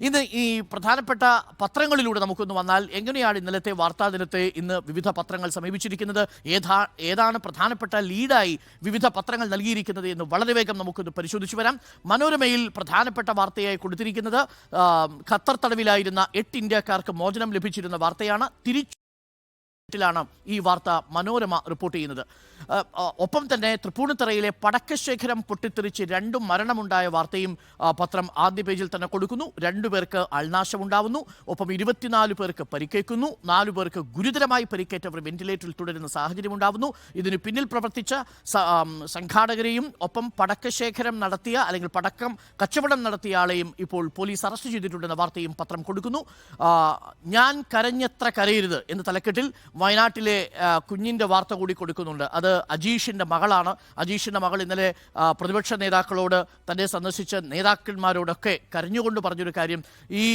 ഇന്ന് ഈ പ്രധാനപ്പെട്ട പത്രങ്ങളിലൂടെ നമുക്കൊന്ന് വന്നാൽ എങ്ങനെയാണ് ഇന്നലത്തെ വാർത്താ ദിനത്തെ ഇന്ന് വിവിധ പത്രങ്ങൾ സമീപിച്ചിരിക്കുന്നത്? ഏതാ ഏതാണ് പ്രധാനപ്പെട്ട ലീഡായി വിവിധ പത്രങ്ങൾ നൽകിയിരിക്കുന്നത് എന്ന് വളരെ വേഗം നമുക്കൊന്ന് പരിശോധിച്ചു വരാം. മനോരമയിൽ പ്രധാനപ്പെട്ട വാർത്തയായി കൊടുത്തിരിക്കുന്നത് ഖത്തർ തടവിലായിരുന്ന എട്ട് ഇന്ത്യക്കാർക്ക് മോചനം ലഭിച്ചിരുന്ന വാർത്തയാണ്. തിരിച്ചു ാണ് ഈ വാർത്ത മനോരമ റിപ്പോർട്ട് ചെയ്യുന്നത്. ഒപ്പം തന്നെ തൃപ്പൂണിത്തറയിലെ പടക്കശേഖരം പൊട്ടിത്തെറിച്ച് രണ്ടും മരണമുണ്ടായ വാർത്തയും പത്രം ആദ്യ പേജിൽ തന്നെ കൊടുക്കുന്നു. രണ്ടുപേർക്ക് അൾനാശമുണ്ടാവുന്നു. ഒപ്പം ഇരുപത്തിനാല് പേർക്ക് പരിക്കേൽക്കുന്നു. നാലു പേർക്ക് ഗുരുതരമായി പരിക്കേറ്റവർ വെന്റിലേറ്ററിൽ തുടരുന്ന സാഹചര്യം ഉണ്ടാവുന്നു ഇതിന് പിന്നിൽ പ്രവർത്തിച്ച സംഘാടകരെയും ഒപ്പം പടക്കശേഖരം നടത്തിയ അല്ലെങ്കിൽ പടക്കം കച്ചവടം നടത്തിയ ആളെയും ഇപ്പോൾ പോലീസ് അറസ്റ്റ് ചെയ്തിട്ടുണ്ടെന്ന വാർത്തയും പത്രം കൊടുക്കുന്നു. ഞാൻ കരഞ്ഞത്ര കരയരുത് എന്ന തലക്കെട്ടിൽ വയനാട്ടിലെ കുഞ്ഞിന്റെ വാർത്ത കൂടി കൊടുക്കുന്നുണ്ട്. അത് അജീഷിന്റെ മകളാണ്. അജീഷിന്റെ മകൾ ഇന്നലെ പ്രതിപക്ഷ നേതാക്കളോട് തന്നെ സന്ദർശിച്ച നേതാക്കന്മാരോടൊക്കെ കരഞ്ഞുകൊണ്ട് പറഞ്ഞൊരു കാര്യം. ഈ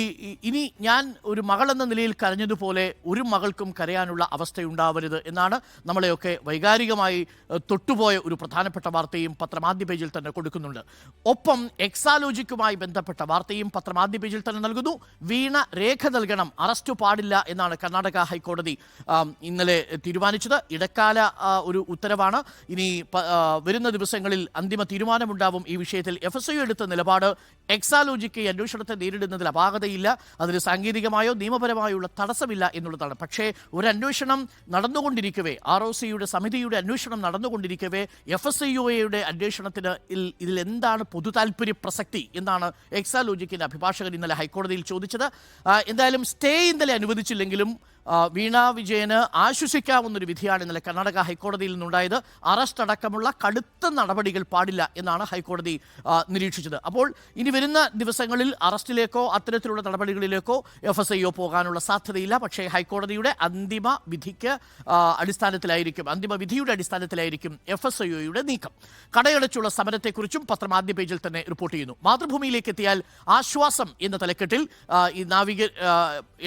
ഇനി ഞാൻ ഒരു മകളെന്ന നിലയിൽ കരഞ്ഞതുപോലെ ഒരു മകൾക്കും കരയാനുള്ള അവസ്ഥയുണ്ടാവരുത് എന്നാണ് നമ്മളെയൊക്കെ വൈകാരികമായി തൊട്ടുപോയ ഒരു പ്രധാനപ്പെട്ട വാർത്തയും പത്രം പേജിൽ തന്നെ കൊടുക്കുന്നുണ്ട്. ഒപ്പം എക്സാലോജിക്കുമായി ബന്ധപ്പെട്ട വാർത്തയും പത്രം പേജിൽ തന്നെ നൽകുന്നു. വീണ രേഖ നൽകണം. അറസ്റ്റ് പാടില്ല എന്നാണ് കർണാടക ഹൈക്കോടതി ഇന്നലെ തീരുമാനിച്ചത്. ഇടക്കാല ഒരു ഉത്തരവാണ്. ഇനി വരുന്ന ദിവസങ്ങളിൽ അന്തിമ തീരുമാനമുണ്ടാവും ഈ വിഷയത്തിൽ. എഫ് എസ് ഐ എടുത്ത നിലപാട് എക്സാലോജിക്ക് അന്വേഷണത്തെ നേരിടുന്നതിൽ അപാകതയില്ല. അതിന് സാങ്കേതികമായോ നിയമപരമായോ ഉള്ള തടസ്സമില്ല എന്നുള്ളതാണ്. പക്ഷേ ഒരു അന്വേഷണം നടന്നുകൊണ്ടിരിക്കവേ ആർ ഒ സിയുടെ സമിതിയുടെ അന്വേഷണം നടന്നുകൊണ്ടിരിക്കവേ എഫ് എസ് ഐ ഒയുടെ അന്വേഷണത്തിന് ഇതിൽ എന്താണ് പൊതു താല്പര്യ പ്രസക്തി എന്നാണ് എക്സാലോജിക്കിന്റെ അഭിഭാഷകൻ ഇന്നലെ ഹൈക്കോടതിയിൽ ചോദിച്ചത്. എന്തായാലും സ്റ്റേ ഇന്നലെ അനുവദിച്ചില്ലെങ്കിലും വീണ വിജയന് ആശ്വസിക്കാവുന്നൊരു വിധിയാണ് ഇന്നലെ കർണാടക ഹൈക്കോടതിയിൽ നിന്നുണ്ടായത്. അറസ്റ്റ് അടക്കമുള്ള കടുത്ത നടപടികൾ പാടില്ല എന്നാണ് ഹൈക്കോടതി നിരീക്ഷിച്ചത്. അപ്പോൾ ഇനി വരുന്ന ദിവസങ്ങളിൽ അറസ്റ്റിലേക്കോ അത്തരത്തിലുള്ള നടപടികളിലേക്കോ എഫ് എസ് ഐയോ പോകാനുള്ള സാധ്യതയില്ല. പക്ഷേ ഹൈക്കോടതിയുടെ അന്തിമ വിധിക്ക് അടിസ്ഥാനത്തിലായിരിക്കും അന്തിമ വിധിയുടെ അടിസ്ഥാനത്തിലായിരിക്കും എഫ് എസ് ഐ നീക്കം. കടയടച്ചുള്ള സമരത്തെക്കുറിച്ചും പത്രം ആദ്യ പേജിൽ തന്നെ റിപ്പോർട്ട് ചെയ്യുന്നു. മാതൃഭൂമിയിലേക്ക് എത്തിയാൽ ആശ്വാസം എന്ന തലക്കെട്ടിൽ ഈ നാവിക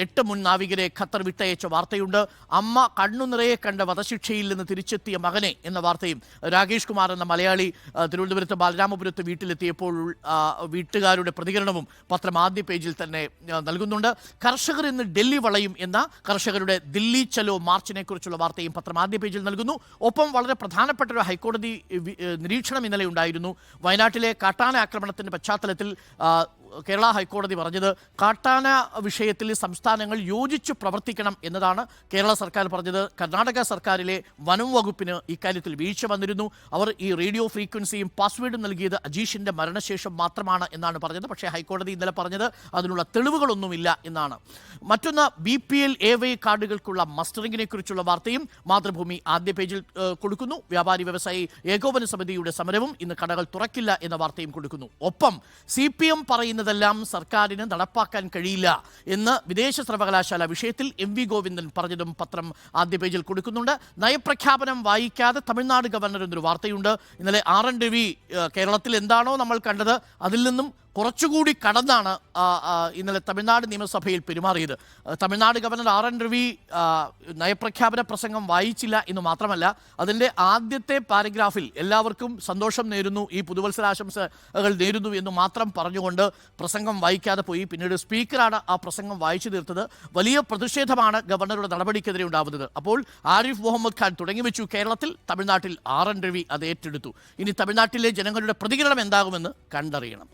എട്ട് മുൻ നാവികരെ ഖത്തർ വിട്ടയച്ച വാർത്തയുണ്ട്. അമ്മ കണ്ണു നിറയെ കണ്ട വധശിക്ഷയിൽ നിന്ന് തിരിച്ചെത്തിയ മകനെ എന്ന വാർത്തയും രാകേഷ് കുമാർ എന്ന മലയാളി തിരുവനന്തപുരത്ത് ബാലരാമപുരത്ത് വീട്ടിലെത്തിയപ്പോൾ വീട്ടുകാരുടെ പ്രതികരണവും പത്രം ആദ്യ പേജിൽ തന്നെ നൽകുന്നുണ്ട്. കർഷകർ ഇന്ന് ഡൽഹി വളയും എന്ന കർഷകരുടെ ദില്ലി ചലോ മാർച്ചിനെ കുറിച്ചുള്ള വാർത്തയും പത്രം ആദ്യ പേജിൽ നൽകുന്നു. ഒപ്പം വളരെ പ്രധാനപ്പെട്ട ഒരു ഹൈക്കോടതി നിരീക്ഷണം ഇന്നലെ ഉണ്ടായിരുന്നു. വയനാട്ടിലെ കാട്ടാന ആക്രമണത്തിന്റെ പശ്ചാത്തലത്തിൽ കേരള ഹൈക്കോടതി പറഞ്ഞത് കാട്ടാന വിഷയത്തിൽ സംസ്ഥാനങ്ങൾ യോജിച്ചു പ്രവർത്തിക്കണം എന്നതാണ് കേരള സർക്കാർ പറഞ്ഞത്. കർണാടക സർക്കാരിലെ വനം വകുപ്പിന് ഇക്കാര്യത്തിൽ വീഴ്ച വന്നിരുന്നു. അവർ ഈ റേഡിയോ ഫ്രീക്വൻസിയും പാസ്വേഡും നൽകിയത് അജീഷിന്റെ മരണശേഷം മാത്രമാണ് എന്നാണ് പറഞ്ഞത്. പക്ഷേ ഹൈക്കോടതി ഇന്നലെ പറഞ്ഞത് അതിനുള്ള തെളിവുകളൊന്നുമില്ല എന്നാണ്. മറ്റൊന്ന് B P L A Y കാർഡുകൾക്കുള്ള മസ്റ്ററിങ്ങിനെ കുറിച്ചുള്ള വാർത്തയും മാതൃഭൂമി ആദ്യ പേജിൽ കൊടുക്കുന്നു. വ്യാപാരി വ്യവസായി ഏകോപന സമിതിയുടെ സമരവും ഇന്ന് കടകൾ തുറക്കില്ല എന്ന വാർത്തയും കൊടുക്കുന്നു. ഒപ്പം സി പി എം പറയുന്നതെല്ലാം സർക്കാരിന് നടപ്പാക്കാൻ കഴിയില്ല എന്ന് വിദേശ സർവകലാശാല വിഷയത്തിൽ എം വി ഗോവിന്ദൻ പറഞ്ഞതും പത്രം ആദ്യ പേജിൽ കൊടുക്കുന്നുണ്ട്. നയപ്രഖ്യാപനം വായിക്കാതെ തമിഴ്നാട് ഗവർണർ എന്നൊരു വാർത്തയുണ്ട്. ഇന്നലെ ആർ എൻ രവി കേരളത്തിൽ എന്താണോ നമ്മൾ കണ്ടത് അതിൽ നിന്നും കുറച്ചുകൂടി കടന്നാണ് ഇന്നലെ തമിഴ്നാട് നിയമസഭയിൽ പെരുമാറിയത്. Tamil Nadu governor R N Ravi നയപ്രഖ്യാപന പ്രസംഗം വായിച്ചില്ല എന്ന് മാത്രമല്ല അതിന്റെ ആദ്യത്തെ പാരഗ്രാഫിൽ എല്ലാവർക്കും സന്തോഷം നേരുന്നു ഈ പുതുവത്സരാശംസകൾ നേരുന്നു എന്ന് മാത്രം പറഞ്ഞുകൊണ്ട് പ്രസംഗം വായിക്കാതെ പോയി. പിന്നീട് സ്പീക്കറാണ് ആ പ്രസംഗം വായിച്ചു തീർത്തത്. വലിയ പ്രതിഷേധമാണ് ഗവർണറുടെ നടപടിക്കെതിരെ ഉണ്ടാവുന്നത്. അപ്പോൾ ആരിഫ് മുഹമ്മദ് ഖാൻ തുടങ്ങി വെച്ചു കേരളത്തിൽ തമിഴ്നാട്ടിൽ ആർ എൻ രവി അത് ഏറ്റെടുത്തു. ഇനി തമിഴ്നാട്ടിലെ ജനങ്ങളുടെ പ്രതികരണം എന്താകുമെന്ന് കണ്ടറിയണം.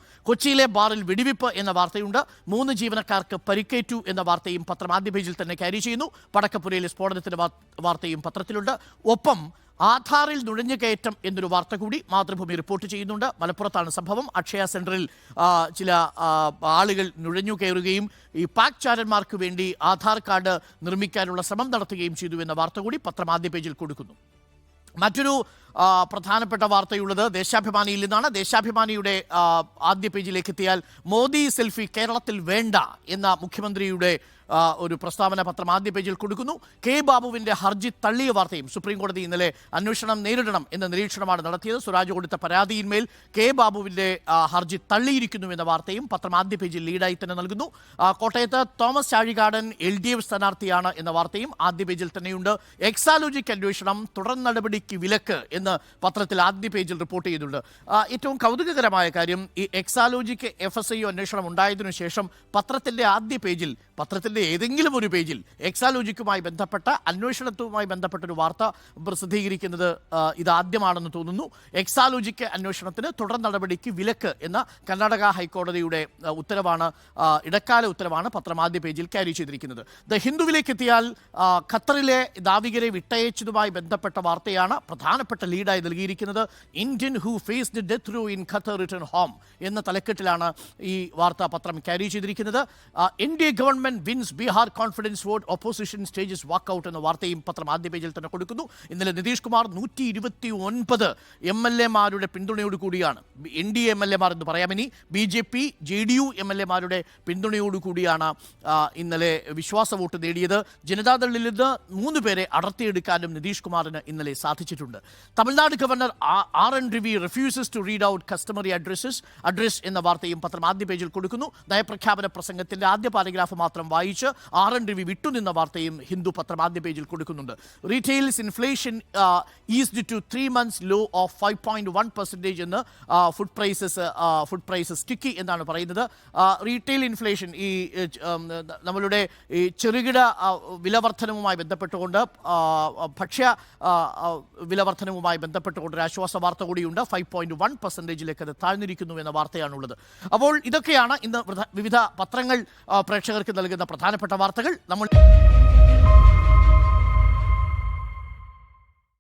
കൊച്ചിയിലെ ബാറിൽ വെടിവെപ്പ് എന്ന വാർത്തയുണ്ട്. മൂന്ന് ജീവനക്കാർക്ക് പരിക്കേറ്റു എന്ന വാർത്തയും പത്രം ആദ്യ പേജിൽ തന്നെ ക്യാരി ചെയ്യുന്നു. പടക്കപ്പുരയിലെ സ്ഫോടനത്തിന്റെ വാർത്തയും പത്രത്തിലുണ്ട്. ഒപ്പം ആധാറിൽ നുഴഞ്ഞുകയറ്റം എന്നൊരു വാർത്ത കൂടി മാതൃഭൂമി റിപ്പോർട്ട് ചെയ്യുന്നുണ്ട്. മലപ്പുറത്താണ് സംഭവം. അക്ഷയ സെന്ററിൽ ചില ആളുകൾ നുഴഞ്ഞു കയറുകയും ഈ പാക് ചാരന്മാർക്ക് വേണ്ടി ആധാർ കാർഡ് നിർമ്മിക്കാനുള്ള ശ്രമം നടത്തുകയും ചെയ്തു എന്ന വാർത്ത കൂടി പത്രം ആദ്യ പേജിൽ കൊടുക്കുന്നു. മറ്റൊരു പ്രധാനപ്പെട്ട വാർത്തയുള്ളത് ദേശാഭിമാനിയിൽ നിന്നാണ്. ദേശാഭിമാനിയുടെ ആദ്യ പേജിലേക്ക് എത്തിയാൽ മോദി സെൽഫി കേരളത്തിൽ വേണ്ട എന്ന മുഖ്യമന്ത്രിയുടെ ഒരു പ്രസ്താവന പത്രം ആദ്യ പേജിൽ കൊടുക്കുന്നു. കെ ബാബുവിന്റെ ഹർജി തള്ളിയ വാർത്തയും സുപ്രീം കോടതി ഇന്നലെ അന്വേഷണം നേരിടണം എന്ന നിരീക്ഷണമാണ് നടത്തിയത്. സുരാജ് കൊടുത്ത പരാതിയിന്മേൽ കെ ബാബുവിന്റെ ഹർജി തള്ളിയിരിക്കുന്നു എന്ന വാർത്തയും പത്രം ആദ്യ പേജിൽ ലീഡായി തന്നെ നൽകുന്നു. കോട്ടയത്ത് Thomas Chazhikadan L D F സ്ഥാനാർത്ഥിയാണ് എന്ന വാർത്തയും ആദ്യ പേജിൽ തന്നെയുണ്ട്. എക്സാലോജിക് അന്വേഷണം തുടർ നടപടിക്ക് വിലക്ക് എന്ന് പത്രത്തിൽ ആദ്യ പേജിൽ റിപ്പോർട്ട് ചെയ്തിട്ടുണ്ട്. ഏറ്റവും കൗതുകകരമായ കാര്യം ഈ എക്സാലോജിക്ക് എഫ് എസ് ഐ അന്വേഷണം ഉണ്ടായതിനു ശേഷം പത്രത്തിന്റെ ആദ്യ പേജിൽ പത്രത്തിന്റെ ഏതെങ്കിലും ഒരു പേജിൽ എക്സാലോജിക്കുമായി ബന്ധപ്പെട്ട അന്വേഷണത്തുമായി ബന്ധപ്പെട്ട ഒരു വാർത്ത പ്രസിദ്ധീകരിക്കുന്നത് ഇതാദ്യമാണെന്ന് തോന്നുന്നു. എക്സാലോജിക്ക് അന്വേഷണത്തിന് തുടർ നടപടിക്ക് വിലക്ക് എന്ന കർണാടക ഹൈക്കോടതിയുടെ ഉത്തരവാണ് ഇടക്കാല ഉത്തരവാണ് പത്രം ആദ്യ പേജിൽ ക്യാരി ചെയ്തിരിക്കുന്നത്. ദ ഹിന്ദുവിലേക്ക് എത്തിയാൽ ഖത്തറിലെ നാവികരെ വിട്ടയച്ചതുമായി ബന്ധപ്പെട്ട വാർത്തയാണ് പ്രധാനപ്പെട്ട ലീഡായി നൽകിയിരിക്കുന്നത്. Indian who faced death through in Qatar return home എന്ന തലക്കെട്ടിലാണ് ഈ വാർത്താ പത്രം ക്യാരി ചെയ്തിരിക്കുന്നത്. N D A government wins Bihar confidence vote opposition stages walkout എന്ന വാർത്തയും പത്രം ആദ്യ പേജിൽ തന്നെ കൊടുക്കുന്നു. ഇന്നലെ നിതീഷ് കുമാർ നൂറ്റി ഇരുപത്തി ഒൻപത് എം എൽ എമാരുടെ പിന്തുണയോട് കൂടിയാണ്. എൻ ഡി എം എൽ എമാർ എന്ന് പറയാം ഇനി. B J P J D U M L എമാരുടെ പിന്തുണയോട് കൂടിയാണ് ഇന്നലെ വിശ്വാസ വോട്ട് നേടിയത്. ജനതാദളിൽ നിന്ന് മൂന്ന് പേരെ അടർത്തിയെടുക്കാനും നിതീഷ് കുമാറിന് ഇന്നലെ സാധിച്ചിട്ടുണ്ട്. Tamil Nadu governor R N Ravi refuses to read out customary addresses address എന്ന വാർത്തയും പത്രം ആദ്യ പേജിൽ കൊടുക്കുന്നു. നയപ്രഖ്യാപന പ്രസംഗത്തിന്റെ ആദ്യ പാരഗ്രാഫ് മാത്രം വായിച്ച് ആർ എൻ രവി വിട്ടുനിന്ന വാർത്തയും ഹിന്ദു പത്രം ആദ്യ പേജിൽ കൊടുക്കുന്നുണ്ട്. Retails inflation eased to three months low of five point one percentage എന്ന് food prices food prices sticky എന്നാണ് പറയുന്നത്. റീറ്റെയിൽ ഇൻഫ്ലേഷൻ ഈ നമ്മളുടെ ഈ ചെറുകിട വിലവർധനവുമായി ബന്ധപ്പെട്ടുകൊണ്ട് ഭക്ഷ്യ വിലവർധനവുമായി ബന്ധപ്പെട്ടുകൊണ്ട് ഒരു ആശ്വാസ വാർത്ത കൂടിയുണ്ട്. ഫൈവ് പോയിന്റ് വൺ പെർസെന്റേജിലേക്ക് അത് താഴ്ന്നിരിക്കുന്നു എന്ന വാർത്തയാണുള്ളത്. അപ്പോൾ ഇതൊക്കെയാണ് ഇന്ന് വിവിധ പത്രങ്ങൾ പ്രേക്ഷകർക്ക് നൽകുന്ന പ്രധാനപ്പെട്ട വാർത്തകൾ നമ്മൾ